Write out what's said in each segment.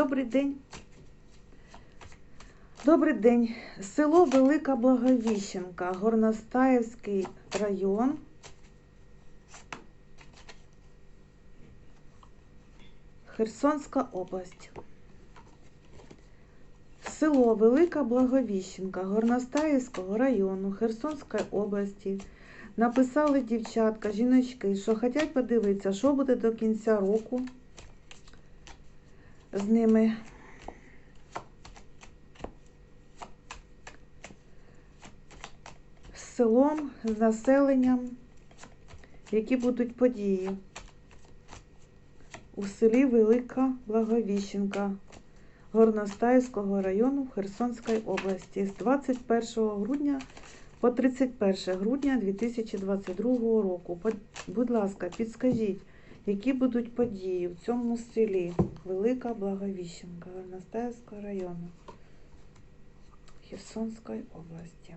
Добрий день. Добрий день. Село Велика Благовіщенка, Горностаївський район. Херсонська область. Село Велика Благовіщенка Горностаївського району Херсонської області. Написали дівчатка, жіночки, що хочуть подивитися, що буде до кінця року з ними. З селом, з населенням, які будуть події у селі Велика Благовіщенка Горностаївського району Херсонської області з 21 грудня по 31 грудня 2022 року. Будь ласка, підскажіть, які будуть події в цьому селі Велика Благовіщенка Горностаївського району Херсонської області.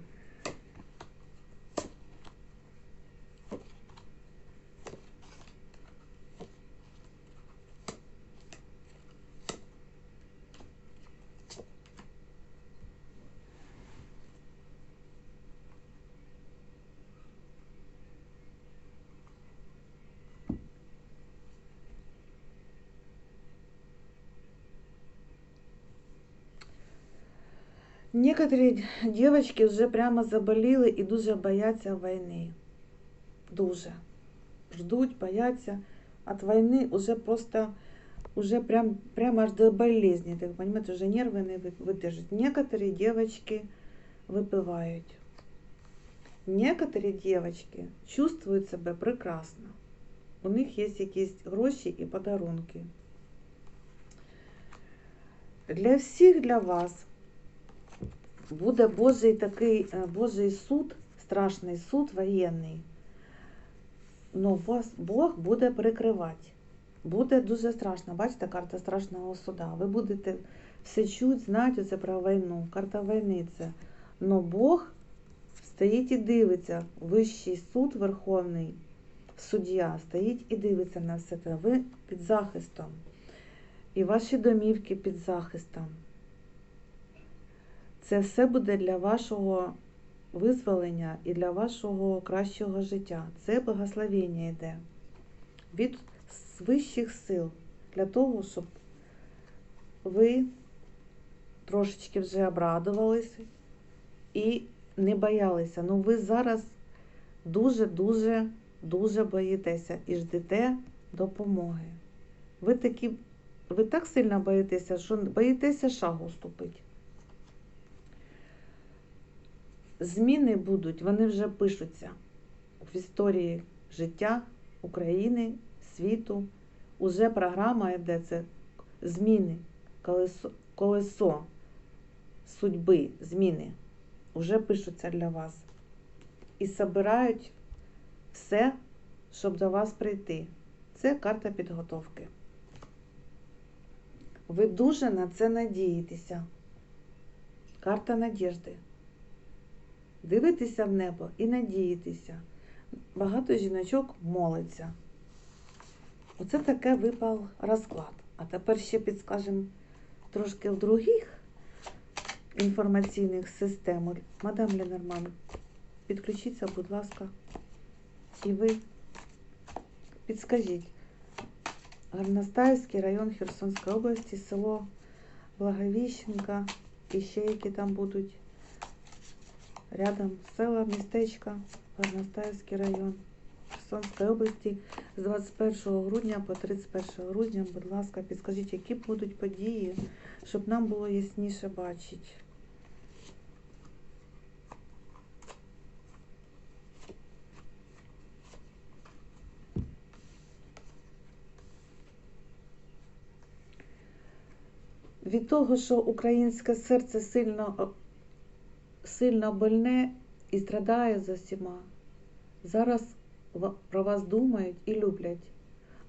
Некоторі дівчатки вже прямо заболіли і дуже бояться війни. Дуже. Ждуть, бояться. От війни уже просто, уже прям, прямо аж до болезни, так понимаете, уже нервы не вы- выдержат. Некоторые девочки выпивают. Некоторые девочки чувствують себе прекрасно. У них є якісь гроші і подарунки. Для всіх для вас буде Божий такий е, Божий суд, страшний суд воєнний. Ну, вас Бог буде прикривати. Буде дуже страшно. Бачите, карта страшного суда. Ви будете все чуть, знати це про війну. Карта війни це. Но Бог стоїть і дивиться. Вищий суд Верховний суддя стоїть і дивиться на все це. Ви під захистом. І ваші домівки під захистом. Це все буде для вашого визволення і для вашого кращого життя. Це благословення йде від вищих сил для того, щоб ви трошечки вже обрадувалися і не боялися. Ну ви зараз дуже-дуже дуже боїтеся і ждете допомоги. Ви такі, ви так сильно боїтеся, що боїтеся шагу ступити. Зміни будуть, вони вже пишуться в історії життя України, світу. Уже програма йде це зміни, колесо, колесо судьби, зміни вже пишуться для вас. І збирають все, щоб до вас прийти. Це карта підготовки. Ви дуже на це надієтеся. Карта надіжди. Дивитися в небо і надіятися. Багато жіночок молиться. Оце таке випав розклад. А тепер ще підскажемо трошки в других інформаційних системах. Мадам Ленорман, підключіться, будь ласка, і ви підскажіть. Горностаївський район Херсонської області, село Благовіщенка і ще які там будуть рядом села, містечка, Горностаївський район Херсонської області з 21 грудня по 31 грудня, будь ласка, підскажіть, які будуть події, щоб нам було ясніше бачити. Від того, що українське серце сильно сильно больне і страдає за всіма. Зараз про вас думають і люблять.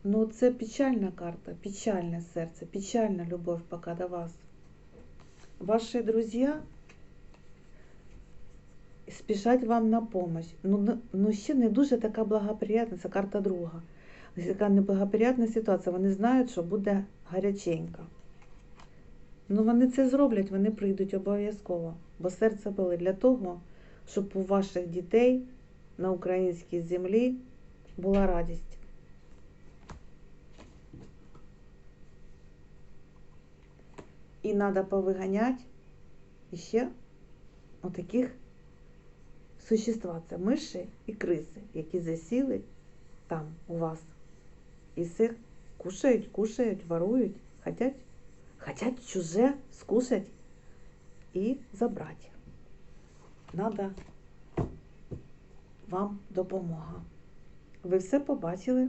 Ну це печальна карта, печальне серце, печальна любов поки до вас. Ваші друзі спішать вам на помощь. Ну, ну ще не дуже така благоприятна, це карта друга. Така неблагоприятна ситуація. Вони знають, що буде гаряченька. Ну вони це зроблять, вони прийдуть обов'язково, бо серце болить для того, щоб у ваших дітей на українській землі була радість. І треба повиганяти ще отаких существа. Це миші і криси, які засіли там у вас. І все кушають, кушають, ворують, хотять, хотять чуже скушать і забрати. Надо вам допомога. Ви все побачили,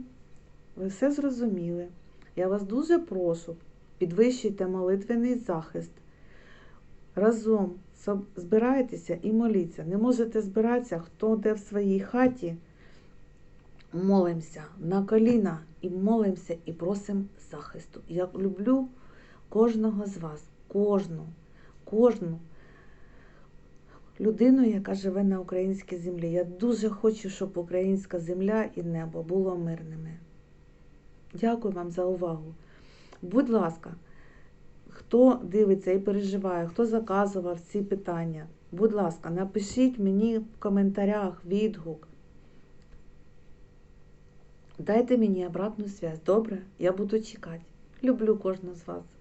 ви все зрозуміли. Я вас дуже прошу, підвищуйте молитвений захист. Разом збирайтеся і моліться. Не можете збиратися, хто де в своїй хаті. Молимося на коліна і молимося і просимо захисту. Я люблю кожного з вас, кожну, кожну людину, яка живе на українській землі. Я дуже хочу, щоб українська земля і небо було мирними. Дякую вам за увагу. Будь ласка, хто дивиться і переживає, хто заказував ці питання, будь ласка, напишіть мені в коментарях відгук. Дайте мені обратну зв'язь, добре? Я буду чекати. Люблю кожного з вас.